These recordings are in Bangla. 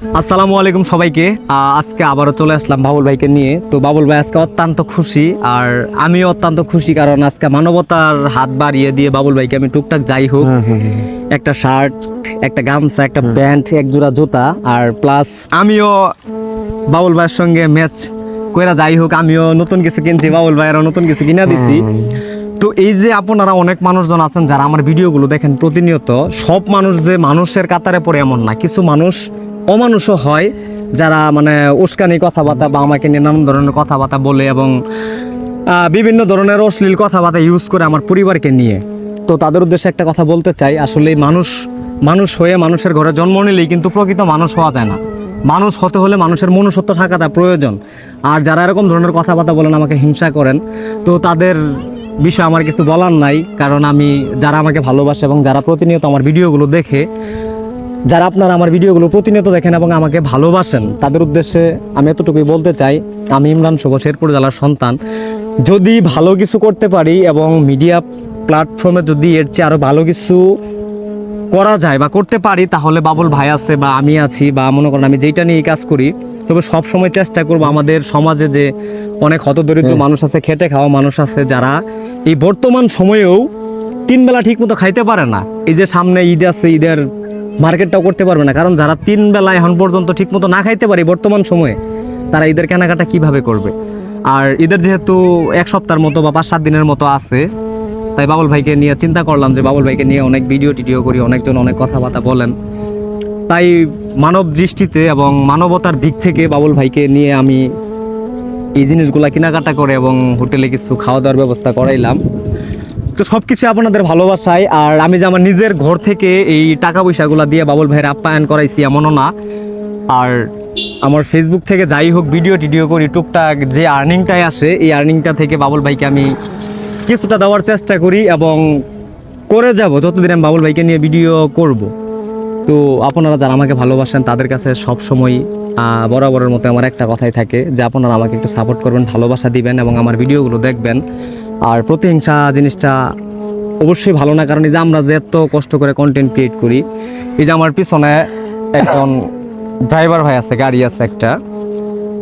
আসসালামু আলাইকুম সবাইকে। আজকে আবারও চলে আসলাম বাবুল ভাইকে নিয়ে। তো বাবুল ভাই আজকে অত্যন্ত খুশি আর আমিও অত্যন্ত খুশি কারণ আজকে মানবতার হাত বাড়িয়ে দিয়ে বাবুল ভাইকে আমি টুকটাক যাই হোক একটা শার্ট একটা গামছা একটা প্যান্ট এক জোড়া জুতা আর প্লাস আমিও বাবুল ভাইয়ের সঙ্গে ম্যাচ কইরা যাই হোক আমিও নতুন কিছু কিনছি বাবুল ভাইয়েরও নতুন কিছু কিনা দিছি। তো এই যে আপনারা অনেক মানুষজন আছেন যারা আমার ভিডিওগুলো দেখেন প্রতিনিয়ত সব মানুষ যে মানুষের কাতারে পড়ে এমন না কিছু মানুষ অমানুষও হয়, যারা মানে উস্কানি কথাবার্তা বা আমাকে নিয়ে নানান ধরনের কথাবার্তা বলে এবং বিভিন্ন ধরনের অশ্লীল কথাবার্তা ইউজ করে আমার পরিবারকে নিয়ে। তো তাদের উদ্দেশ্যে একটা কথা বলতে চাই আসলে মানুষ মানুষ হয়ে মানুষের ঘরে জন্ম নিলেই কিন্তু প্রকৃত মানুষ হওয়া যায় না। মানুষ হতে হলে মানুষের মনুষ্যত্ব থাকাটা প্রয়োজন। আর যারা এরকম ধরনের কথাবার্তা বলেন, আমাকে হিংসা করেন, তো তাদের বিষয়ে আমার কিছু বলার নাই। কারণ আমি, যারা আমাকে ভালোবাসে এবং যারা প্রতিনিয়ত আমার ভিডিওগুলো দেখে যারা আপনারা আমার ভিডিওগুলো প্রতিনিয়ত দেখেন এবং আমাকে ভালোবাসেন তাদের উদ্দেশ্যে আমি এতটুকুই বলতে চাই আমি ইমরান শুভ শেরপুর জেলার সন্তান। যদি ভালো কিছু করতে পারি এবং মিডিয়া প্ল্যাটফর্মে যদি এর চেয়ে আরও ভালো কিছু করা যায় বা করতে পারি তাহলে বাবুল ভাই আছে বা আমি আছি বা মনে করেন আমি যেইটা নিয়ে এই কাজ করি তবে সব সময় চেষ্টা করব আমাদের সমাজে যে অনেক হতদরিদ্র মানুষ আছে খেটে খাওয়া মানুষ আছে যারা এই বর্তমান সময়েও তিন বেলা ঠিক মতো খাইতে পারে না। এই যে সামনে ঈদ আছে ঈদের মার্কেটটাও করতে পারবে না। কারণ যারা তিন বেলা এখন পর্যন্ত ঠিক মতো না খাইতে পারে বর্তমান সময়ে, তারা ঈদের কেনাকাটা কীভাবে করবে? আর ঈদের যেহেতু এক সপ্তাহের মতো বা পাঁচ সাত দিনের মতো আছে, তাই বাবুল ভাইকে নিয়ে চিন্তা করলাম যে বাবুল ভাইকে নিয়ে অনেক ভিডিও টিডিও করি, অনেকজন অনেক কথাবার্তা বলেন। তাই মানব দৃষ্টিতে এবং মানবতার দিক থেকে বাবুল ভাইকে নিয়ে আমি এই জিনিসগুলা কেনাকাটা করে এবং হোটেলে কিছু খাওয়া দাওয়ার ব্যবস্থা করাইলাম। তো সব কিছু আপনাদের ভালোবাসায়, আর আমি যে আমার নিজের ঘর থেকে এই টাকা পয়সাগুলো দিয়ে বাবুল ভাইয়ের আপ্যায়ন করাইছি এমনও না। আর আমার ফেসবুক থেকে যাই হোক ভিডিও টিডিও করি, টুকটাক যে আর্নিংটাই আসে, এই আর্নিংটা থেকে বাবুল ভাইকে আমি কিছুটা দেওয়ার চেষ্টা করি এবং করে যাব, যতদিন আমি বাবুল ভাইকে নিয়ে ভিডিও করব। তো আপনারা যারা আমাকে ভালোবাসেন, তাদের কাছে সব সময় বরাবরের মতো আমার একটা কথাই থাকে যে, আপনারা আমাকে একটু সাপোর্ট করবেন, ভালোবাসা দিবেন এবং আমার ভিডিওগুলো দেখবেন। আর প্রতিহিংসা জিনিসটা অবশ্যই ভালো না, কারণ এই যে আমরা যে এত কষ্ট করে কন্টেন্ট ক্রিয়েট করি, এই যে আমার পিছনে একজন ড্রাইভার ভাই আছে, গাড়ি আছে একটা।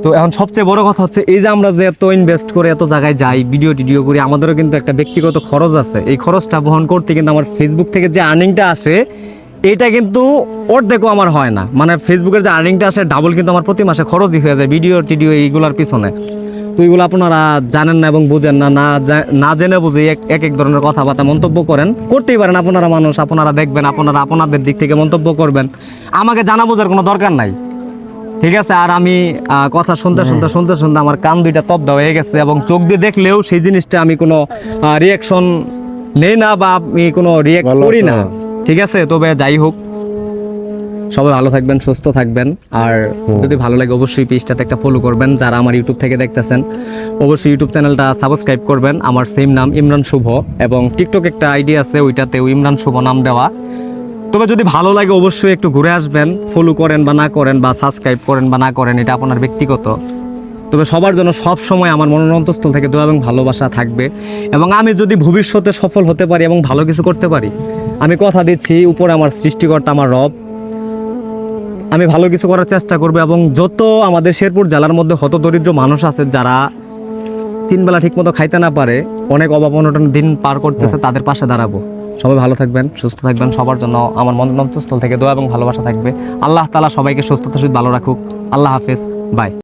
তো এখন সবচেয়ে বড় কথা হচ্ছে, এই যে আমরা যে এত ইনভেস্ট করে এত জায়গায় যাই ভিডিও টিডিও করি, আমাদেরও কিন্তু একটা ব্যক্তিগত খরচ আছে। এই খরচটা বহন করতে কিন্তু আমার ফেসবুক থেকে যে আর্নিংটা আসে, এটা কিন্তু অর্ধেকও আমার হয় না। মানে ফেসবুকের যে আর্নিংটা আসে ডাবল কিন্তু আমার প্রতি মাসে খরচই হয়ে যায় ভিডিও টিডিও, এইগুলোর পিছনে। তো এইগুলো আপনারা জানেন না এবং বুঝেন না না জেনে বুঝে এক এক ধরনের কথাবার্তা মন্তব্য করেন। করতেই পারেন আপনারা মানুষ আপনারা দেখবেন আপনারা আপনাদের দিক থেকে মন্তব্য করবেন। আমাকে জানা বোঝার কোনো দরকার নাই। ঠিক আছে? আর আমি কথা শুনতে শুনতে শুনতে শুনতে আমার কান দুইটা তপ্ত হয়ে গেছে এবং চোখ দিয়ে দেখলেও সেই জিনিসটা আমি কোনো রিয়াকশন নেই না বা আমি কোনো রিয়াক্ট করি না। ঠিক আছে? তবে যাই হোক। সবাই ভালো থাকবেন, সুস্থ থাকবেন। আর যদি ভালো লাগে, অবশ্যই পেজটাতে একটা ফলো করবেন। যারা আমার ইউটিউব থেকে দেখতেছেন, অবশ্যই ইউটিউব চ্যানেলটা সাবস্ক্রাইব করবেন। আমার সেম নাম ইমরান শুভ এবং টিকটক একটা আইডি আছে, ওইটাতেও ইমরান শুভ নাম দেওয়া। তবে যদি ভালো লাগে, অবশ্যই একটু ঘুরে আসবেন। ফলো করেন বা না করেন বা সাবস্ক্রাইব করেন বা না করেন, এটা আপনার ব্যক্তিগত। তবে সবার জন্য সব সময় আমার মনোরন্তস্থল থেকে দোয়া এবং ভালোবাসা থাকবে। এবং আমি যদি ভবিষ্যতে সফল হতে পারি এবং ভালো কিছু করতে পারি, আমি কথা দিচ্ছি, উপরে আমার সৃষ্টিকর্তা, আমার রব। আমি ভালো কিছু করার চেষ্টা করব এবং যত আমাদের শেরপুর জেলার মধ্যে হত দরিদ্র মানুষ আছে যারা তিন বেলা ঠিক মতো খাইতে না পারে অনেক অভাব অনটন দিন পার করতেছে তাদের পাশে দাঁড়াবো। সবাই ভালো থাকবেন সুস্থ থাকবেন সবার জন্য আমার মন্ত্রস্থল থেকে দোয়া এবং ভালোবাসা থাকবে। আল্লাহ তালা সবাইকে সুস্থতা সুস্থ ভালো রাখুক। আল্লাহ হাফেজ। বাই।